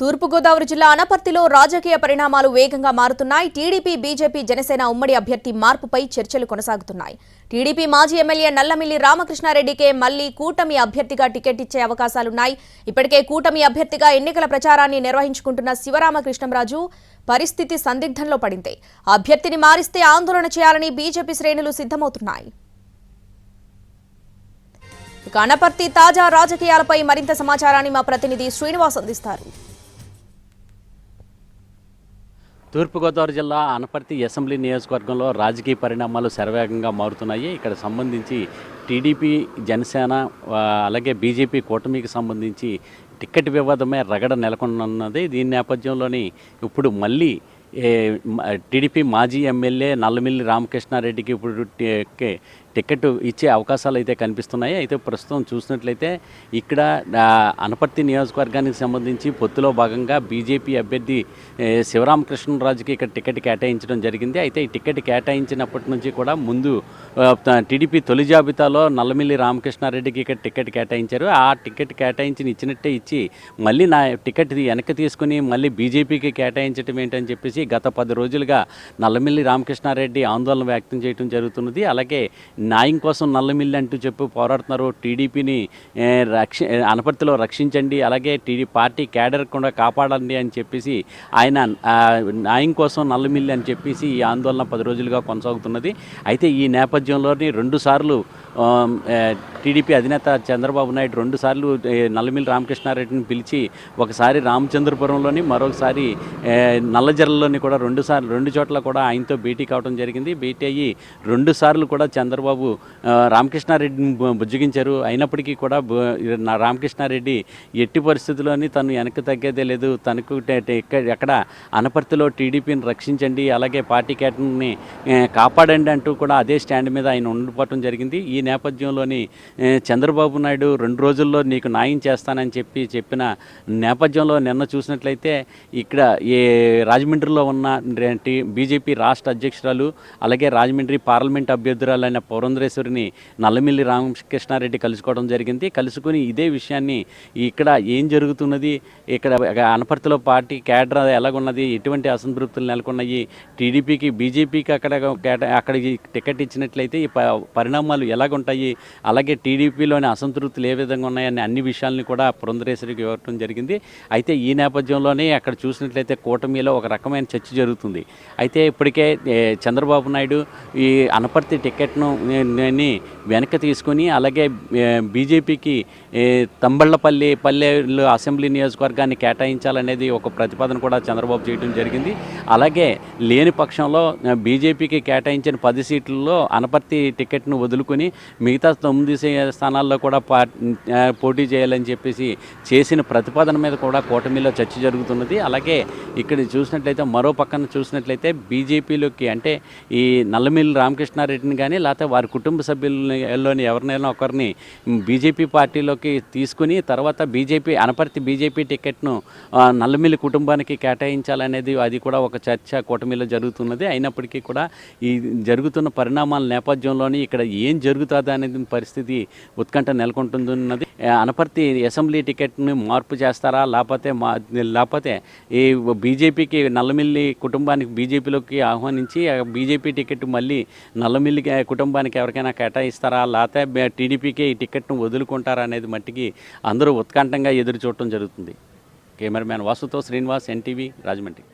తూర్పుగోదావరి జిల్లా అనపర్తిలో రాజకీయ పరిణామాలు వేగంగా మారుతున్నాయి. టీడీపీ బీజేపీ జనసేన ఉమ్మడి అభ్యర్థి మార్పుపై చర్చలు కొనసాగుతున్నాయి. టీడీపీ మాజీ ఎమ్మెల్యే నల్లమిల్లి రామకృష్ణారెడ్డికే మళ్ళీ కూటమి అభ్యర్థిగా టికెట్ ఇచ్చే అవకాశాలున్నాయి. ఇప్పటికే కూటమి అభ్యర్థిగా ఎన్నికల ప్రచారాన్ని నిర్వహించుకుంటున్న శివరామకృష్ణంరాజు పరిస్థితి సందిగ్ధంలో పడింది. అభ్యర్థిని మారిస్తే ఆందోళన చేయాలని బీజేపీ శ్రేణులు సిద్ధమవుతున్నాయి. ఇక అనపర్తి తాజా రాజకీయాలపై మరింత సమాచారాన్ని మా ప్రతినిధి శ్రీనివాస్ అందిస్తారు. తూర్పుగోదావరి జిల్లా అనపర్తి అసెంబ్లీ నియోజకవర్గంలో రాజకీయ పరిణామాలు శరవేగంగా మారుతున్నాయి. ఇక్కడ సంబంధించి టీడీపీ జనసేన అలాగే బీజేపీ కూటమికి సంబంధించి టికెట్ వివాదమే రగడ నెలకొన్నది దీని నేపథ్యంలోని ఇప్పుడు మళ్ళీ టీడీపీ మాజీ ఎమ్మెల్యే నల్లమిల్లి రామకృష్ణారెడ్డికి ఇప్పుడు టికెట్ ఇచ్చే అవకాశాలు అయితే కనిపిస్తున్నాయి. అయితే ప్రస్తుతం చూసినట్లయితే ఇక్కడ అనపర్తి నియోజకవర్గానికి సంబంధించి పొత్తులో భాగంగా బీజేపీ అభ్యర్థి శివరామకృష్ణరాజుకి ఇక్కడ టికెట్ కేటాయించడం జరిగింది. అయితే ఈ టికెట్ కేటాయించినప్పటి నుంచి కూడా ముందు టీడీపీ తొలి జాబితాలో నల్లమిల్లి రామకృష్ణారెడ్డికి ఇక్కడ టికెట్ కేటాయించారు. ఆ టికెట్ కేటాయించి ఇచ్చినట్టే ఇచ్చి మళ్ళీ నా టికెట్ వెనక్కి తీసుకుని మళ్ళీ బీజేపీకి కేటాయించడం ఏంటని చెప్పేసి గత పది రోజులుగా నల్లమిల్లి రామకృష్ణారెడ్డి ఆందోళన వ్యక్తం చేయడం జరుగుతున్నది. అలాగే న్యాయం కోసం నల్లమిల్లి అంటూ చెప్పి పోరాడుతున్నారు. టీడీపీని రక్ష అనపర్తిలో రక్షించండి అలాగే టీడీ పార్టీ క్యాడర్ కూడా కాపాడండి అని చెప్పేసి ఆయన న్యాయం కోసం నల్లమిల్లి అని చెప్పేసి ఈ ఆందోళన పది రోజులుగా కొనసాగుతున్నది. అయితే ఈ నేపథ్యంలోని రెండుసార్లు టీడీపీ అధినేత చంద్రబాబు నాయుడు రెండుసార్లు సార్లు నల్లమిల్లి రామకృష్ణారెడ్డిని పిలిచి ఒకసారి రామచంద్రపురంలోని మరొకసారి నల్లజర్లలోని కూడా రెండు సార్లు రెండు చోట్ల కూడా ఆయనతో భేటీ కావడం జరిగింది. భేటీ అయ్యి రెండు సార్లు కూడా చంద్రబాబు రామకృష్ణారెడ్డిని బు- బుజ్జగించారు. అయినప్పటికీ కూడా రామకృష్ణారెడ్డి ఎట్టి పరిస్థితుల్లోని తను వెనక్కి తగ్గేదే లేదు. తనకు ఎక్కడ అనపర్తిలో టీడీపీని రక్షించండి అలాగే పార్టీ క్యాటర్ని కాపాడండి అంటూ కూడా అదే స్టాండ్ మీద ఆయన ఉండిపోవటం జరిగింది. ఈ నేపథ్యంలోని చంద్రబాబు నాయుడు రెండు రోజుల్లో నీకు న్యాయం చేస్తానని చెప్పి చెప్పిన నేపథ్యంలో నిన్న చూసినట్లయితే ఇక్కడ ఏ రాజమండ్రిలో ఉన్న బీజేపీ రాష్ట్ర అధ్యక్షురాలు అలాగే రాజమండ్రి పార్లమెంట్ అభ్యర్థురాలైన పౌరంధ్రేశ్వరిని నల్లమిల్లి రామకృష్ణారెడ్డి కలుసుకోవడం జరిగింది. కలుసుకుని ఇదే విషయాన్ని ఇక్కడ ఏం జరుగుతున్నది ఇక్కడ అనపర్తిలో పార్టీ కేడర్ ఎలాగున్నది ఎటువంటి అసంతృప్తులు నెలకొన్నాయి టీడీపీకి బీజేపీకి అక్కడ కేట- అక్కడికి టికెట్ ఇచ్చినట్లయితే ఈ ప- పరిణామాలు ఎలాగుంటాయి అలాగే టీడీపీలోని అసంతృప్తులు ఏ విధంగా ఉన్నాయని అన్ని విషయాల్ని కూడా పురంధరేశ్వరికి ఇవ్వటం జరిగింది. అయితే ఈ నేపథ్యంలోనే అక్కడ చూసినట్లయితే కూటమిలో ఒక రకమైన చర్చ జరుగుతుంది. అయితే ఇప్పటికే చంద్రబాబు నాయుడు ఈ అనపర్తి టికెట్ను ని వెనక్కి తీసుకుని అలాగే బీజేపీకి తంబళ్ళపల్లి పల్లెలు అసెంబ్లీ నియోజకవర్గాన్ని కేటాయించాలనేది ఒక ప్రతిపాదన కూడా చంద్రబాబు చేయడం జరిగింది. అలాగే లేని పక్షంలో బీజేపీకి కేటాయించిన పది సీట్లలో అనపర్తి టికెట్ను వదులుకొని మిగతా తొమ్మిది సీ- స్థానాల్లో కూడా పోటీ చేయాలని చెప్పేసి చేసిన ప్రతిపాదన మీద కూడా కూటమిలో చర్చ జరుగుతున్నది. అలాగే ఇక్కడ చూసినట్లయితే మరో పక్కన చూసినట్లయితే బీజేపీలోకి అంటే ఈ నల్లమిల్లి రామకృష్ణారెడ్డిని కానీ లేకపోతే వారి కుటుంబ సభ్యుల్లోని ఎవరినైనా ఒకరిని బీజేపీ పార్టీలోకి తీసుకుని తర్వాత బీజేపీ అనపర్తి బీజేపీ టికెట్ను నల్లమిల్లి కుటుంబానికి కేటాయించాలనేది అది కూడా ఒక చర్చ కూటమిలో జరుగుతున్నది. అయినప్పటికీ కూడా ఈ జరుగుతున్న పరిణామాల నేపథ్యంలోని ఇక్కడ ఏం జరుగుతుంది అనేది పరిస్థితి ఉత్కంఠ నెలకొంటుందన్నది. అనపర్తి అసెంబ్లీ టికెట్ని మార్పు చేస్తారా? లేకపోతే మా లేకపోతే ఈ బీజేపీకి నల్లమిల్లి కుటుంబానికి బీజేపీలోకి ఆహ్వానించి బీజేపీ టికెట్ మళ్ళీ నల్లమిల్లి కుటుంబానికి ఎవరికైనా కేటాయిస్తారా? లేకపోతే టీడీపీకి ఈ టికెట్ను వదులుకుంటారా అనేది మట్టికి అందరూ ఉత్కంఠంగా ఎదురు చూడటం జరుగుతుంది. కెమెరామ్యాన్ వాసుతో శ్రీనివాస్ ఎన్టీవీ రాజమండ్రి.